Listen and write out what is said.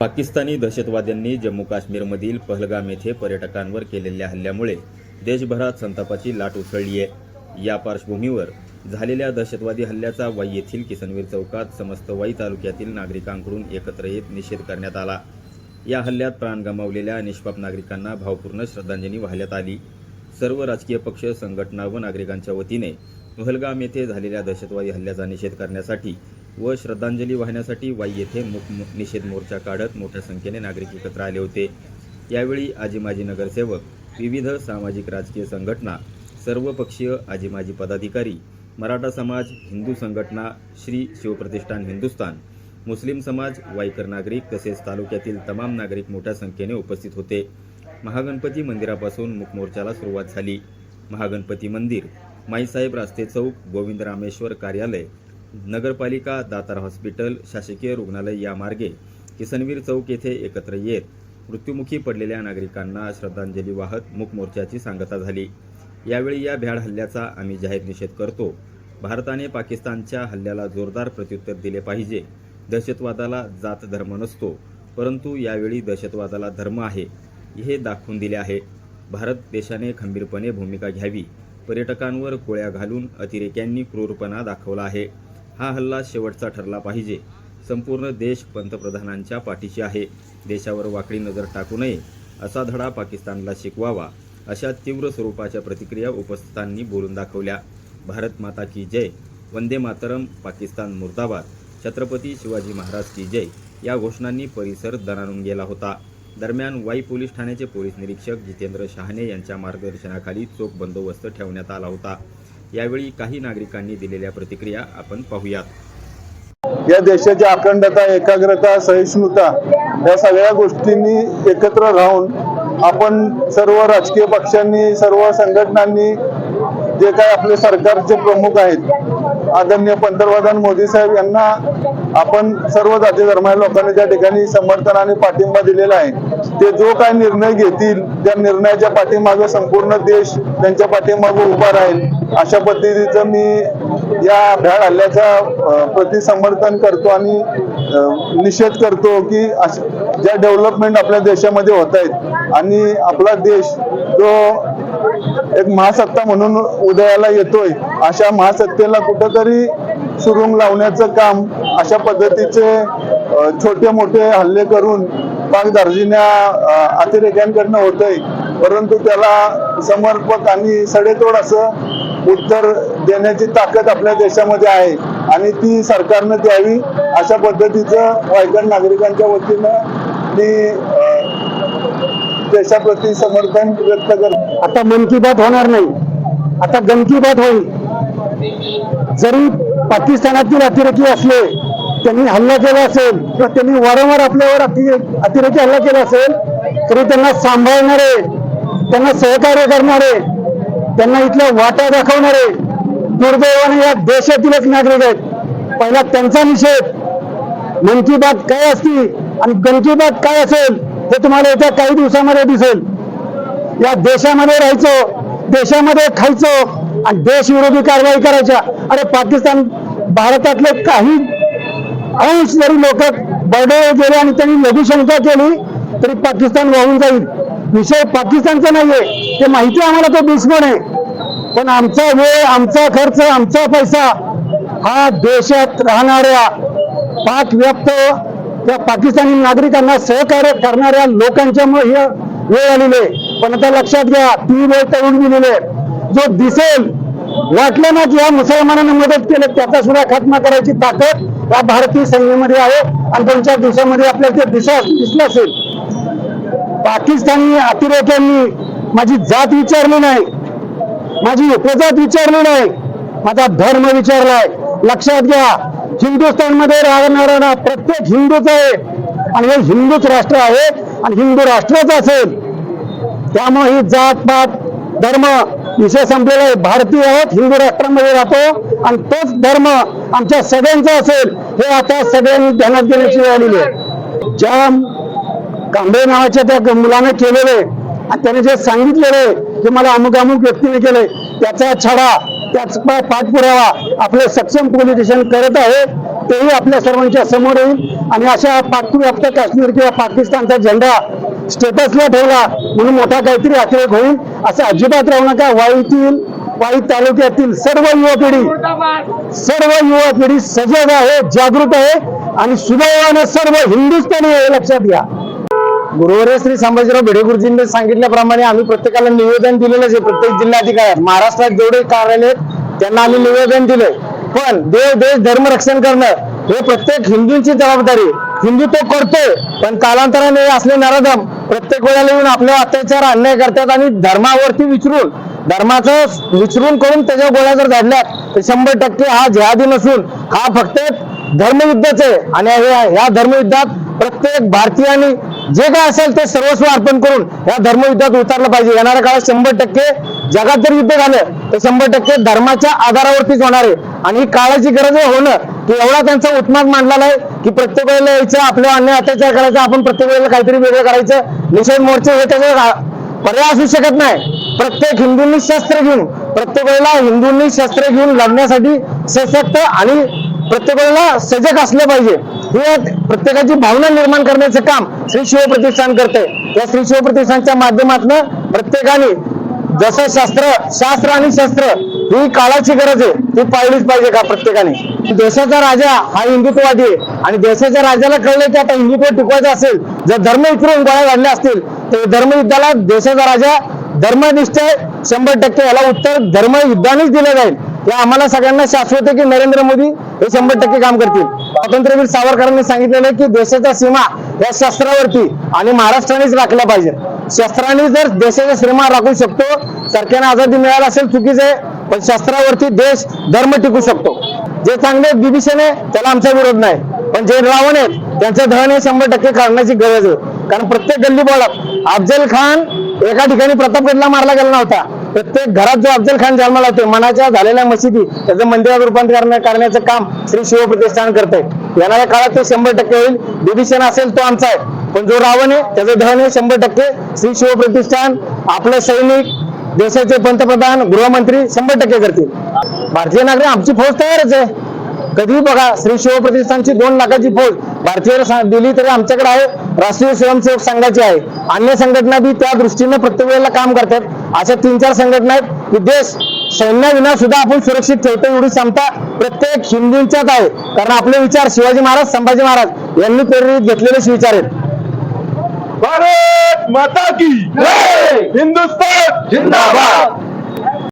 पाकिस्तानी दहशतवाद्यांनी जम्मू काश्मीरमधील पहलगाम येथे पर्यटकांवर केलेल्या हल्ल्यामुळे देशभरात संतापाची लाट उसळली आहे. या पार्श्वभूमीवर झालेल्या दहशतवादी हल्ल्याचा वाई येथील किसनवीर चौकात समस्त वाई तालुक्यातील नागरिकांकडून एकत्र येत निषेध करण्यात आला. या हल्ल्यात प्राण गमावलेल्या निष्पाप नागरिकांना भावपूर्ण श्रद्धांजली वाहण्यात आली. सर्व राजकीय पक्ष संघटना व नागरिकांच्या वतीने पहलगाम येथे झालेल्या दहशतवादी हल्ल्याचा निषेध करण्यासाठी व श्रद्धांजली वाहण्यासाठी वाई येथे मुक निषेध मोर्चा काढत मोठ्या संख्येने नागरिक एकत्र आले होते. यावेळी आजी माजी नगरसेवक विविध सामाजिक राजकीय संघटना सर्वपक्षीय आजी माजी पदाधिकारी मराठा समाज हिंदू संघटना श्री शिवप्रतिष्ठान हिंदुस्थान मुस्लिम समाज वाईकर नागरिक तसेच तालुक्यातील तमाम नागरिक मोठ्या संख्येने उपस्थित होते. महागणपती मंदिरापासून मुखमोर्चाला सुरुवात झाली. महागणपती मंदिर माईसाहेब रास्ते चौक गोविंद रामेश्वर कार्यालय नगरपालिका दातार हॉस्पिटल शासकीय रुग्णालय या मार्गे किसनवीर चौक येथे एकत्र येत मृत्युमुखी पडलेल्या नागरिकांना श्रद्धांजली वाहत मूकमोर्चाची सांगता झाली. यावेळी या भ्याड हल्ल्याचा आम्ही जाहीर निषेध करतो. भारताने पाकिस्तानच्या हल्ल्याला जोरदार प्रत्युत्तर दिले पाहिजे. दहशतवादाला जात धर्म नसतो परंतु यावेळी दहशतवादाला धर्म आहे हे दाखवून दिले आहे. भारत देशाने खंबीरपणे भूमिका घ्यावी पर्यटकांवर गोळ्या घालून अतिरेक्यांनी क्रूरपणा दाखवला आहे. हा हल्ला शेवटचा ठरला पाहिजे. संपूर्ण देश पंतप्रधानांच्या पाठीशी आहे. देशावर वाकडी नजर टाकू नये असा धडा पाकिस्तानला शिकवावा अशा तीव्र स्वरूपाच्या प्रतिक्रिया उपस्थितांनी बोलून दाखवल्या. भारत माता की जय. वंदे मातरम. पाकिस्तान मुर्दाबाद. छत्रपती शिवाजी महाराज की जय. या घोषणांनी परिसर दणाणून गेला होता. दरम्यान वाई पोलीस ठाण्याचे पोलीस निरीक्षक जितेंद्र शहाणे यांच्या मार्गदर्शनाखाली चोख बंदोबस्त ठेवण्यात आला होता. यावेळी काही नागरिकांनी दिलेल्या प्रतिक्रिया आपण पाहूयात. या देशाची अखंडता एकाग्रता सहिष्णुता या सगळ्या गोष्टींनी एकत्र राहून आपण सर्व राजकीय पक्षांनी सर्व संघटनांनी जे काय आपले सरकारचे प्रमुख आहेत आदरणीय पंतप्रधान मोदी साहेब यांना आपण सर्व जाती धर्माच्या लोकांनी त्या ठिकाणी समर्थन आणि पाठिंबा दिलेला आहे ते जो काय निर्णय घेतील त्या निर्णयाच्या पाठीमागं संपूर्ण देश त्यांच्या पाठीमागं उभा राहील अशा पद्धतीचं मी या भ्याड हल्ल्याचा प्रति समर्थन करतो आणि निषेध करतो की अश- ज्या डेव्हलपमेंट आपल्या देशामध्ये होत आहेत आणि आपला देश जो एक महासत्ता म्हणून उदयाला येतोय अशा महासत्तेला कुठंतरी सुरुंग लावण्याचं काम अशा पद्धतीचे छोटे मोठे हल्ले करून पाक दार्जिन्या अतिरेक्यांकडनं होतंय. परंतु त्याला समर्पक आणि सडेतोड असं उत्तर देण्याची ताकद आपल्या देशामध्ये आहे. आणि ती सरकारनं द्यावी अशा पद्धतीचं वायकड नागरिकांच्या वतीनं मी देशाप्रती समर्थन व्यक्त करतो. आता मन की बात होणार नाही. आता गन की बात होईल. जरी पाकिस्तानातील अतिरेकी असले त्यांनी हल्ला केला असेल किंवा त्यांनी वारंवार आपल्यावर अति- अतिरेकी हल्ला केला असेल तरी त्यांना सांभाळणारे त्यांना सहकार्य करणारे त्यांना इथल्या वाटा दाखवणारे दुर्दैवाने या देशातीलच नागरिक आहेत. पहिला त्यांचा निषेध मन की बात काय असती आणि गन की बात काय असेल हे तुम्हाला येत्या काही दिवसामध्ये दिसेल. या देशामध्ये राहायचो देशामध्ये खायचो आणि देशविरोधी कारवाई करायच्या. अरे पाकिस्तान भारतातले काही अंश जरी लोक बर्डे गेले आणि त्यांनी लघुशंका केली तरी पाकिस्तान वाहून जाईल. विषय पाकिस्तानचा नाहीये ते माहिती आम्हाला तो दुश्मन आहे. पण आमचा वेळ आमचा खर्च आमचा पैसा हा देशात राहणाऱ्या पाक व्याप्त त्या पाकिस्तानी नागरिकांना सहकार्य करणाऱ्या लोकांच्यामुळे हे वेळ आलेले पण आता लक्षात घ्या ती वेळ तरुण गेलेली जो दिसेल वाटलं ना की या मुसलमानांना मदत केलं त्याचा सुद्धा खात्मा करायची ताकद या भारतीय सैन्यामध्ये आहे आणि दोन चार दिवसामध्ये आपल्याला ते दिशा दिसलं असेल. पाकिस्तानी अतिरेक्यांनी माझी जात विचारली नाही. माझी उपजात विचारली नाही. माझा धर्म विचारलाय. लक्षात घ्या हिंदुस्थानमध्ये राहणारा प्रत्येक हिंदूच आहे. आणि हे हिंदूच राष्ट्र आहे आणि हिंदू राष्ट्रच असेल. त्यामुळे ही जात पात धर्म विषय संपलेला आहे. भारतीय आहोत हिंदू राष्ट्रामध्ये राहतो. आणि तोच धर्म आमच्या सगळ्यांचा असेल हे आता सगळ्यांनी ध्यानात घेण्याची वेळ आलेली आहे. ज्या कांबळे नावाच्या त्या मुलाने केलेले आणि त्याने जे सांगितलेले की मला अमुक अमुक व्यक्तीने केले त्याचा छडा त्याच पाठपुरावा आपले सक्षम पोलीस स्टेशन करत आहे तेही आपल्या सर्वांच्या समोर येईल. आणि अशा पाकव्याप्त काश्मीर किंवा पाकिस्तानचा झेंडा स्टेटसला ठेवला म्हणून मोठा काहीतरी अतिरेक होईल असं अजिबात राहू नका वाईतील वाई तालुक्यातील सर्व युवा पिढी सर्व युवा पिढी सजग आहे जागृत आहे आणि सुदैवानं सर्व हिंदुस्थानी आहे लक्षात घ्या. गुरुवारी श्री संभाजीराव भिडे गुरुजींनी सांगितल्याप्रमाणे आम्ही प्रत्येकाला निवेदन दिलेलंच आहे. प्रत्येक जिल्हाधिकाऱ्यात महाराष्ट्रात जेवढे कार्यालय आहेत त्यांना आम्ही निवेदन दिलंय. पण देव देश धर्म रक्षण करणं हे प्रत्येक हिंदूंची जबाबदारी. हिंदू तो करतोय पण कालांतराने असले नराधम प्रत्येक वेळेला येऊन आपले अत्याचार अन्याय करतात आणि धर्मावरती विचारून धर्माचं विचरून करून त्याच्या गोळ्या जर झाडल्या तर शंभर टक्के हा जिहादी नसून हा फक्त धर्मयुद्धच आहे. आणि हे- या धर्मयुद्धात प्रत्येक भारतीयांनी जे काय असेल ते सर्वस्व अर्पण करून या धर्मयुद्धात उतरलं पाहिजे. येणाऱ्या काळात शंभर टक्के जगात जर युद्ध झालं तर शंभर टक्के धर्माच्या आधारावरतीच होणार आहे. आणि ही काळाची गरज आहे होणं की एवढा त्यांचा उत्माग मांडलेला आहे की प्रत्येक वेळेला यायचं आपल्या अन्य अत्याचार करायचा आपण प्रत्येक वेळेला काहीतरी वेगळं करायचं. निषेध मोर्चे हे त्याचा पर्याय असू शकत नाही. प्रत्येक हिंदूंनी शस्त्र घेऊन प्रत्येक वेळेला हिंदूंनी शस्त्र घेऊन लढण्यासाठी सशक्त आणि प्रत्येक वेळेला सजग असलं पाहिजे. हे प्रत्येकाची भावना निर्माण करण्याचं काम श्री शिव प्रतिष्ठान करते या श्री शिव प्रतिष्ठानच्या माध्यमातून प्रत्येकाने जसं शास्त्र शास्त्र आणि शस्त्र ही काळाची गरज आहे ती पाळलीच पाहिजे का प्रत्येकाने? देशाचा राजा हा हिंदुत्ववादी आहे. आणि देशाच्या राजाला कळलं की आता हिंदुत्व टिकवायचं असेल जर धर्म इकडून गोळ्या घडल्या असतील तर धर्मयुद्धाला देशाचा राजा धर्मनिष्ठ आहे. शंभर टक्के याला उत्तर धर्म युद्धानेच दिलं जाईल. हे आम्हाला सगळ्यांना शाश्वत आहे की नरेंद्र मोदी हे शंभर टक्के काम करतील. स्वातंत्र्यवीर सावरकरांनी सांगितलेलं आहे की देशाच्या सीमा या शस्त्रावरती आणि महाराष्ट्रानेच राखल्या पाहिजेत. शस्त्राने जर देशाच्या सीमा राखू शकतो सरकारने आझादी मिळाला असेल चुकीचं आहे पण शस्त्रावरती देश धर्म टिकू शकतो. जे चांगले बिभीषण आहे त्याला आमचा विरोध नाही. पण जे रावण आहेत त्यांचं धन हे शंभर टक्के काढण्याची गरज आहे. कारण प्रत्येक गल्ली बोळात अफजल खान एका ठिकाणी प्रतापगडला मारला गेला नव्हता. प्रत्येक घरात जो अफजल खान जन्माला होते मनाच्या झालेल्या मशिदी त्याचं मंदिरात रूपांतर करण्याचं काम श्री शिव प्रतिष्ठान करते येणाऱ्या काळात ते शंभर टक्के होईल. बिभीषण असेल तो आमचा आहे. पण जो रावण आहे त्याचं धन आहे शंभर टक्के. श्री शिव प्रतिष्ठान आपले सैनिक देशाचे पंतप्रधान गृहमंत्री शंभर टक्के करतील. भारतीय नागरिक आमची फौज तयारच आहे. कधी बघा श्री शिव प्रतिष्ठानची दोन लाखाची फौज भारतीय दिली तरी आमच्याकडे आहे. राष्ट्रीय स्वयंसेवक संघाची आहे. अन्य संघटना बी त्या दृष्टीने प्रत्येक वेळेला काम करतात. अशा तीन चार संघटना आहेत की देश सैन्याविना सुद्धा आपण सुरक्षित ठेवतो एवढी क्षमता प्रत्येक हिंदूंच्याच आहे. कारण आपले विचार शिवाजी महाराज संभाजी महाराज यांनी प्रेरित घेतलेले विचार आहेत. भारत माता की हिंदुस्तान जिंदाबाद!